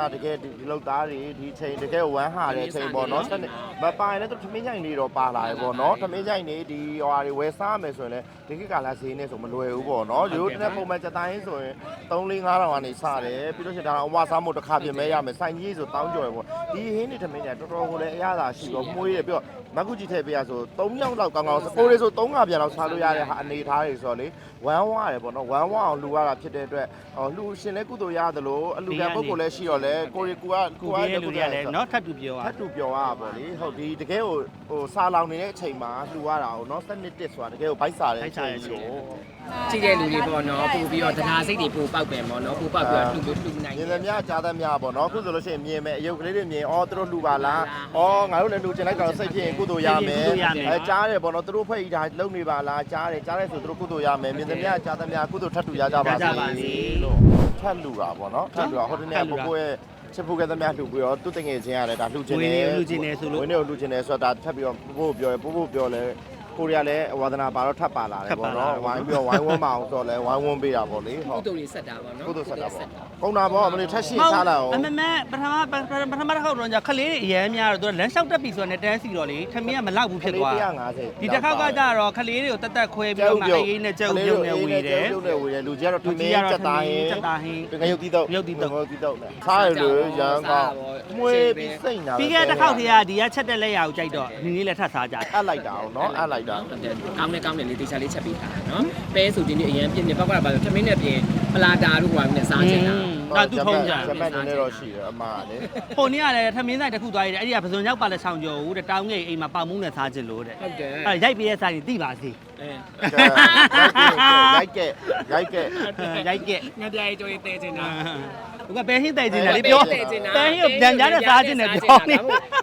နာတကယ်ဒီလောက်သားတွေဒီချိန်တကယ်ဝမ်းဟာတဲ့အချိန်ပေါ့နော်စနစ်မပိုင်လည်းသူသမင်းချိုင်လေးတော့ပါလာတယ်ပေါ့နော်သမင်းချိုင်နေဒီဟိုဟာတွေဝယ်စားမယ်ဆိုရင်လည်းဒီကိကလာဈေးနဲ့ဆိုမလွယ်ဘူးပေါ့နော်ရိုးတဲ့ပုံမှန်စတိုင်းဆိုရင်3 4 5တောင်ကနေစတယ်ပြီးလို့ရှိရင်ဒါတော့အဝစားမို့တစ်ခါပြင်မဲရမယ်စိုင်ကြီးဆိုတောင်းကြော်ရပေါ့ဒီဟင်းနေသမင်းချိုင်တော်တော်ကိုလည်းအရသာရှိတော့မှုရပြီးတော့မကူကြီးထည့်ပေးရဆို3ယောက်လောက်ကောင်းကောင်းကိုလေးဆို3ငါပြန်လောက်စားလို့ရတဲ့ဟာအနေထားတွေဆိုတော့လေဝမ်းဝရတယ်ပေါ့နော်ဝမ်းဝအောင်လူရတာဖြစ်တဲ့အတွက်ဟောလူရှင်လည်းကုသိုလ်ရတယ်လို့အလူကပုဂ္ဂိုလ်လည်းရှိတော့လေကိုရီကူကကိုကြီးရဲ့လူတွေကလည်းနော်ထပ်တူပြောထอ่ะပ်တူပြောရတာပေါ့လေဟုတ်ဒီတကယ်ကိုဟိုစာလောင်နေတဲ့အချိန်မှာလှူရတာကိုနော်စနစ်တစ်ဆိုတာတကယ်ကိုဘိုက်စားတဲ့အချိန်ကိုကြည့်တဲ့လူတွေပေါ့နော်ပို့ပြီးတော့တရားစိတ်တွေပို့ပေါက်ပြန်ပေါ့နော်ပို့ပေါက်ပြီးတော့လှူလို့လှူနိုင်မြင်သမျှကြားသမျှပေါ့နော်အခုဆိုလို့ရှိရင်မြင်မယ်အယုတ်ကလေးတွေမြင်အော်သူတို့လှူပါလားအော်ငါတို့လည်းလှူချင်လိုက်တော့စိတ်ဖြစ်ရင်ကုသိုလ်ရမယ်အဲကြားတယ်ပေါ့နော်သူတို့ဖွဲ့ကြီးဒါလုံနေပါလားကြားတယ်ကြားတယ်ဆိုသူတို့ကုသိုလ်ရမယ်မြင်သမျှကြားသမျှကုသိုလ်ထပ်တူရကြပါစေလို့ ထပ်လှူတာပေါ့နော်ထပ်လှူတာဟိုတနေ့ကိုကိုရဲ့ချစ်ဖို့ကသမျှလှူပြီးတော့သူတငယ်ချင်းရတယ်ဒါလှူချင်တယ်ဝင်နေလူချင်းနေဆိုလို့ဝင်းနေကိုလှူချင်တယ်ဆိုတော့ဒါထပ်ပြီးတော့ပို့ဖို့ပြောရပို့ဖို့ပြောလဲ ကိုရီးယားလည်းဝါသနာပါတော့ထပ်ပါလာတယ်ပေါ့နော်ဝိုင်းပြီးတော့ဝိုင်းဝန်းမအောင်ဆိုတော့လဲဝိုင်းဝန်းပေးတာပေါ့လေဟုကုတ်သိုလ်တွေဆက်တာပေါ့နော်ကုသိုလ်ဆက်တာပေါ့ကုံတာပေါ့မလို့ထက်ရှိထားလာအောင်အမမပထမပထမတစ်ခေါက်တော့じゃခလေးတွေအရန်များတော့သူလမ်းလျှောက်တက်ပြီဆိုတော့တန်းစီတော့လေထမင်းကမလောက်ဘူးဖြစ်သွား150ဒီတစ်ခေါက်ကကြတော့ခလေးတွေကိုတက်တက်ခွဲပြီးတော့မအေးနဲ့ကြောက်ပြုံးနဲ့ဝေတယ်ကျုပ်နဲ့ဝေတယ်လူကြီးကတော့ထလူမကြီးင်းကတော့ချက်သားရင်ချက်သားဟင်းငရုတ်တီးတော့ငရုတ်တီးတုပ်ငရုတ်တီးတော့နဲ့စားရလို့ရန်ကောင်းမွေးပြီးစိတ်နာပြီးခဲ့တဲ့တစ်ခေါက်တည်းကဒီကချက်တဲ့လက်ရကိုကြိုက်တော့နင်းလေးလည်းထပ်စားကြတယ်အပ်လိုက်တာအောင်နော်အပ်လိုက်တာကောင်းတယ်ကောင်းတယ်လေးတေချာလေးချက်ပေးထားတာနော်ပဲဆိုဒီနေ့အရင်ပြင်းနေပောက်ကပါထမင်းနဲ့ပြင်ပလာတာတို့ဟိုနဲ့စားချင်တာဒါသူထုံးကြဂျမန်နေနေတော့ရှိတယ်အမလေပုံနေရတယ်ထမင်းဆိုင်တစ်ခုသွားရတယ်အဲ့ဒီကပစုံရောက်ပါလက်ဆောင်ကျော်ဦးတဲ့တောင်းငယ်အိမ်မှာပေါင်မှုနဲ့စားချင်လို့တဲ့ဟုတ်တယ်အဲ့ရိုက်ပေးတဲ့ဆိုင်တိပါစေအဲရိုက်ကဲရိုက်ကဲရိုက်ကဲငါပြရေးကြိုးရေးတဲချင်တာ ဘုကဘဲဟင်းတိုင်ချင်တယ်လေပြောဘဲဟင်းကိုပြန်ကြားနဲ့စားချင်တယ်ပြောနေ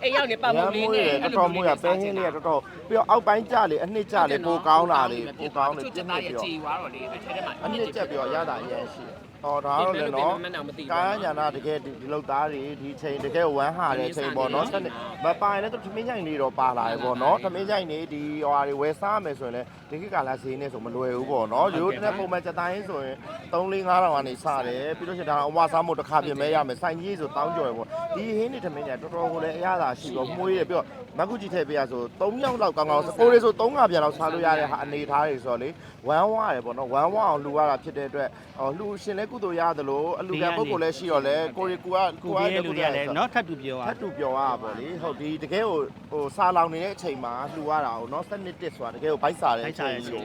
အိမ်ရောက်နေပတ်မှုလေးနဲ့တော်တော်မွေးရပဲဟင်းလေးကတော်တော်ပြီးတော့အောက်ပိုင်းကြလေအနှစ်ကြလေပိုကောင်းလာလေပိုကောင်းလေကျွပြတ်င်းတာနေရပြီးကြည်တော့ွားတော့လေအဲ့ထဲမှာအနှစ်ကြပြီးတော့ရတာအရင်ရှိတယ် ဟောဒါတော့လေနော်ကာယညာနာတကယ်ဒီလောက်သားတွေဒီချိန်တကယ်ဝမ်းဟာတဲ့အချိန်ပေါ့နော်စနစ်မပိုင်လည်းသူသမင်းချိုင်လေးတော့ပါလာတယ်ပေါ့နော်သမင်းချိုင်နေဒီဟိုဟာတွေဝယ်စားမယ်ဆိုရင်လည်းဒီကိကလာဈေးနဲ့ဆိုမလွယ်ဘူးပေါ့နော်ရိုးတဲ့ပုံမှန်စတိုင်းဆိုရင်3 4 5တောင်ကနေစတယ်ပြီးလို့ရှိရင်ဒါတော့အဝစားမို့တစ်ခါပြင်မဲရမယ်စိုင်ကြီးဆိုတောင်းကြော်ရပေါ့ဒီဟင်းနေသမင်းချိုင်တော်တော်ကိုလည်းအရသာရှိတော့မှုရပြီးတော့မကူကြီးထည့်ပေးရဆို3ယောက်လောက်ကောင်းကောင်းကိုလေးဆို3ငါပြန်လောက်စားလို့ရတဲ့ဟာအနေထားတွေဆိုတော့လေဝမ်းဝရတယ်ပေါ့နော်ဝမ်းဝအောင်လူရတာဖြစ်တဲ့အတွက်ဟောလူရှင်လည်းကုသိုလ်ရတယ်လို့အလူကပုဂ္ဂိုလ်လည်းရှိတော့လေကိုရီကူကကိုကြီးရဲ့လူတွေကလည်းနော်ထပ်တူပြောထอ่ะပ်တူပြောရတာပေါ့လေဟုတ်ဒီတကယ်ကိုဟိုစာလောင်နေတဲ့အချိန်မှာလှူရတာကိုနော်စနစ်တစ်ဆိုတာတကယ်ကိုဘိုက်စားတဲ့အချိန်ကို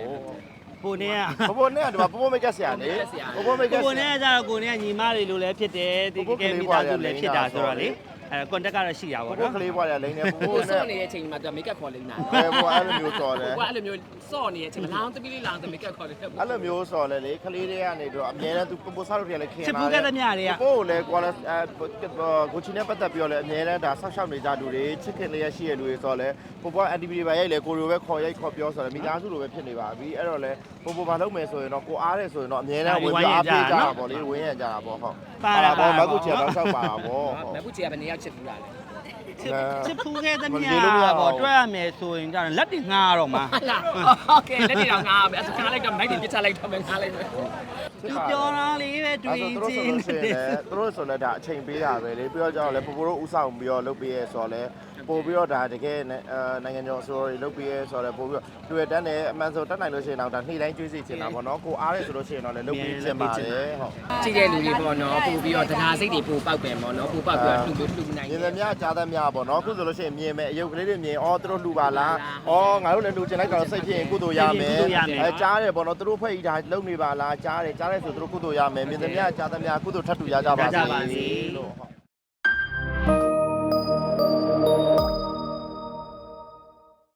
ကိုနေကဘဘနဲ့ကဒီမှာဘဘမိတ်ကဆရာလေဘဘမိတ်ကဆကိုရာနေကကြတော့ကိုနေကညီမတွေလိုလည်းဖြစ်တယ်ဒီကဲမိသားစုလည်းဖြစ်တာဆိုတော့လေ အဲကွန်တက်ကတော့ရှိတာဘပေါ့ဘနော်ကလေးပွားရလိမ့်နေဘဘကိုစော့နဲ့နေတဲ့အချိန်မှာသူမိတ်ကပ်ခေါ်လိမ့်တာဘယ်ဘအဲ့လိုမျိုးစော်တယ်ကိုကအဲ့လိုမျိုးစော့နေတဲ့အချိန်မှာလောင်းတပီးလေးလောင်းတမိတ်ကပ်ခေါ်လိမ့်တယ်အဲ့လိုမျိုးစော်လဲလေကလေးတွေကနေတော့အမြဲတမ်းသူပပစားတို့တွေလည်းခင်ချစ်လာဖူးခဲ့သမျှတွေကကိုလည်းကွာလက်အဲကိုချီနဲ့ပတ်သက်ပြီးတော့လည်းအမြဲတမ်းဒါဆောက်ရှောက်နေကြလူတွေချစ်ခင်လေးရရှိရလူတွေဆိုတော့လေပပ NTV တွေပဲရိုက်လေကိုလိုပဲခေါ်ရိုက်ခေါ်ပြောဆိုတော့မိသားစုလိုပဲဖြစ်နေပါပြီအဲ့တော့လေပပမလုပ်မယ်ဆိုရင်တော့ကိုအားတယ်ဆိုရင်တော့အမြဲတမ်းဝင်ပြအားပေးကြတာပေါ့လေဝင်းရကြတာပေါ့ဟုတ်ပေါ့မကူချေတော့ဆောက်ပါပေါ့ဟုတ်မကူချီကဘယ်နေရောက်ချစ်ဘူးလားလဲ ချစ်ဖူးခဲ့သမျှပေါ့တွက်ရမယ်ဆိုရင်ကြတော့လက်တင်ငါတော့မှာ ဟုတ်လားโอเคလက်တီတော့ငါပဲအဲ့ဒါခါလိုက်တော့မိုက်တွေပြချလိုက်တော့မယ်ငါလိုက်မယ် သူပြောတာလေးပဲတွေ့အဲ့ချတော့င်သူတို့ဆိုလို့ရှိရင်လည်းသူတို့ဆိုလည်းဒါအချိန်ပေးတာပဲလေပြီးတော့ကျတော့လည်းပပတို့ဥဆောင်ပြီးတော့လုပ်ပေးရဲဆိုတော့လည်းပို့ပြီးတော့ဒါတကယ်နိုင်ငံကျော်အစိုးရတွေလုပ်ပေးရဲဆိုတော့လည်းပို့ပြီးတော့တွေ့တန်းတယ်အမှန်ဆိုတက်နိုင်လို့ရှိရင်တော့ဒါနေ့တိုင်းကျွေးစီချင်တာပေါ့နော်ကိုအားရဲဆိုလို့ရှိရင်တော့လည်းလုပ်ပေးချင်ပါတယ်ဟုတ် ကြည့်တဲ့လူတွေပေါ့နော်ပို့ပြီးတော့တရားစိတ်တွေပို့ပေါက်ပြန်ပေါ့နော်ပို့ပေါက်ပြီးတော့လှူလို့လှူနိုင်မြင်သမျှကြားသမျှပေါ့နော်အခုဆိုလို့ရှိရင်မြင်မယ်အယုတ်ကလေးတွေမြင်အော်သူတို့လှူပါလားအော်ငါတို့လည်းလှူချင်လိုက်တော့စိတ်ဖြစ်ရင်ကုသိုလ်ရမယ် အဲကြားတယ်ပေါ့နော်သူတို့ဖွဲ့ကြီးဒါလုံနေပါလားကြားတယ်ကြားတယ်ဆိုသူတို့ကုသိုလ်ရမယ်မြင်သမျှကြားသမျှကုသိုလ်ထပ်တူရကြပါစေလို့ဟုတ်